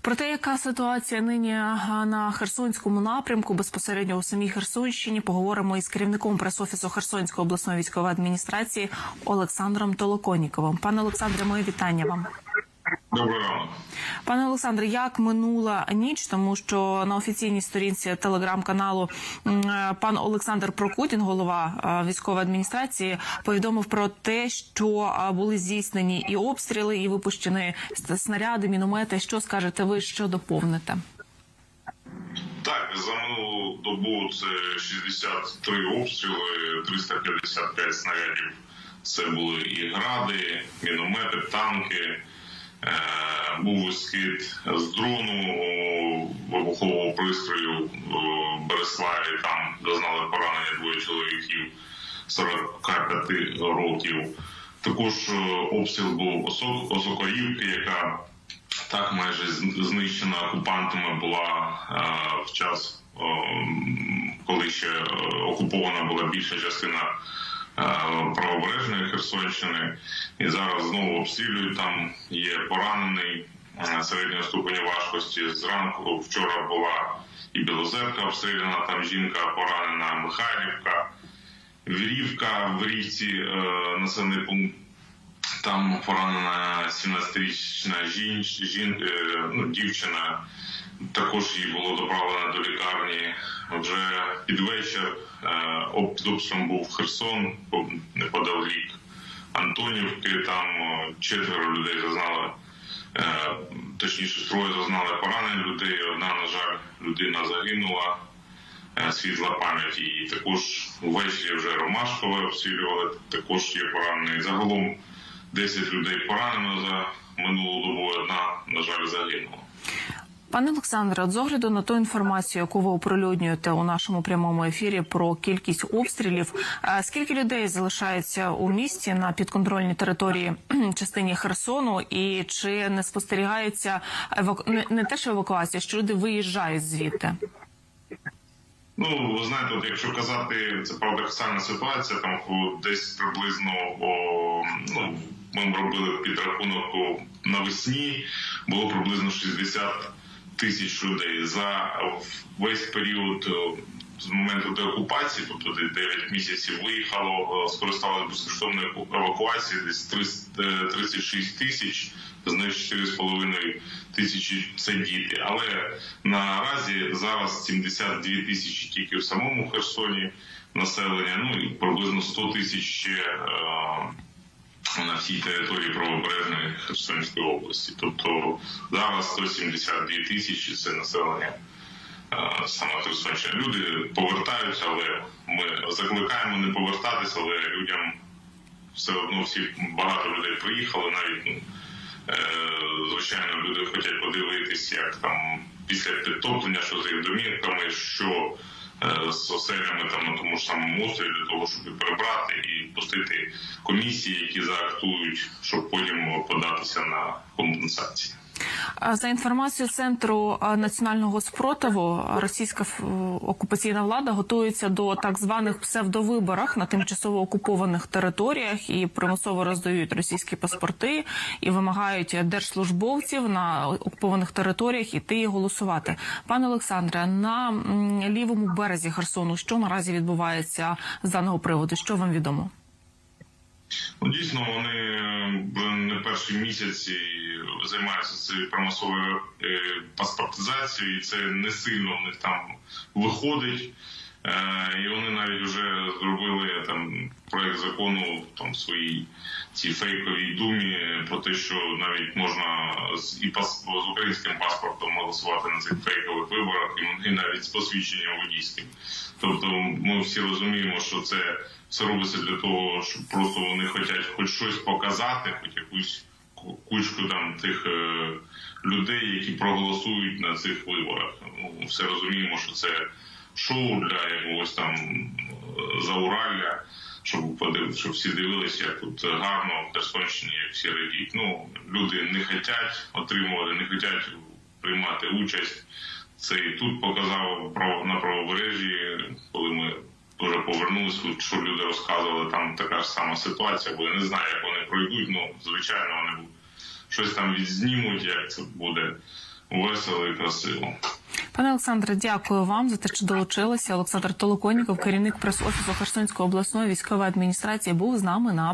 Про те, яка ситуація нині на Херсонському напрямку, безпосередньо у самій Херсонщині, поговоримо із керівником прес-офісу Херсонської обласної військової адміністрації Олександром Толоконіковим. Пане Олександре, моє вітання вам. Доброго ранку. Пане Олександре, як минула ніч, тому що на офіційній сторінці телеграм-каналу е, пан Олександр Прокудін, голова е, військової адміністрації, повідомив про те, що е, були здійснені і обстріли, і випущені снаряди, міномети. Що скажете ви, що доповните? Так, за минулу добу це 63 обстріли, 355 снарядів. Це були і гради, міномети, танки. Е, був скид з дрону вибухового пристрою в Береславі. Там зазнали поранення двоє чоловіків 45 років. Також е, обстріл був Осо- Осокорівки, яка так майже знищена окупантами була е, в час, е, коли ще е, окупована була більша частина е, правобережної Херсонщини. І зараз знову обстрілюють. Там є поранений е, середнього ступеня важкості. Зранку вчора була і Білозерка обстріляна, там жінка поранена, Михайлівка, Врівка в річці е, населений пункт там поранена 17-річна жін, е, ну, дівчина. Також їй було доправлено до лікарні. Вже під вечір е, під був Херсон, по- неподалік Антонівки. Там четверо людей зазнали, е, точніше, троє зазнали поранень людей. Одна, на жаль, людина загинула. Світла пам'ять і також ввечері вже Ромашкове обстрілювали. Також є поранений. Загалом 10 людей поранено за минулу добу. Одна, на жаль, загинула. Пане Олександре, от з огляду на ту інформацію, яку ви оприлюднюєте у нашому прямому ефірі про кількість обстрілів, е, скільки людей залишається у місті на підконтрольній території частині Херсону, і чи не спостерігається еваку... не, не те, що евакуація, що люди виїжджають звідти? Ну, ви знаєте, от якщо казати, це парадоксальна ситуація, там десь приблизно о, ми робили підрахунок навесні, було приблизно 60 тисяч людей. За весь період з моменту деокупації, тобто десь 9 місяців виїхало, о, скористалося безкоштовною евакуацією, десь 300, е, 36 тисяч, з них 4,5 тисячі це діти. Але наразі зараз 72 тисячі тільки в самому Херсоні населення, ну і приблизно 100 тисяч ще е, на всій території правобережної Херсонської області. Тобто зараз 172 тисячі це населення. Саме Херсонщина. Люди повертаються, але ми закликаємо не повертатися, але людям все одно всі багато людей приїхали, навіть ну, Е, звичайно, люди хочуть подивитись, як там після підтоплення, що з їх домівками, що з оселями там на тому ж самому острові, для того, щоб перебрати і пустити комісії, які заактують, щоб потім податися на компенсації. За інформацією центру національного спротиву, російська окупаційна влада готується до так званих псевдовиборах на тимчасово окупованих територіях і примусово роздають російські паспорти і вимагають держслужбовців на окупованих територіях іти і голосувати. Пане Олександре, на лівому березі Херсону, що наразі відбувається з даного приводу? Що вам відомо? Ну, дійсно, вони е, не перші місяці займаються цією примусовою е, паспортизацією, і це не сильно в них там виходить. Е, І вони навіть вже зробили там проект закону там своїй цій фейковій думі про те, що навіть можна з і пас з українським паспортом голосувати на цих фейкових виборах, і навіть з посвідченням водійським. Тобто, ми всі розуміємо, що це все робиться для того, щоб просто вони хочуть хоч щось показати, хоч якусь кучку там тих е, людей, які проголосують на цих виборах. Ну, все розуміємо, що це шоу для якогось там е, зауралля, щоб подив, щоб всі дивилися, як тут гарно в Херсонщині, як всі радіють. Ну люди не хочуть отримувати, не хочуть приймати участь. Це і тут показав на правобережжі, коли ми вже повернулися, що люди розказували, там така ж сама ситуація, бо я не знаю, як вони пройдуть. Ну, звичайно, вони щось там відзнімуть, як це буде весело і красиво. Пане Олександре, дякую вам за те, що долучилися. Олександр Толоконіков, керівник прес-офісу Херсонської обласної військової адміністрації, був з нами на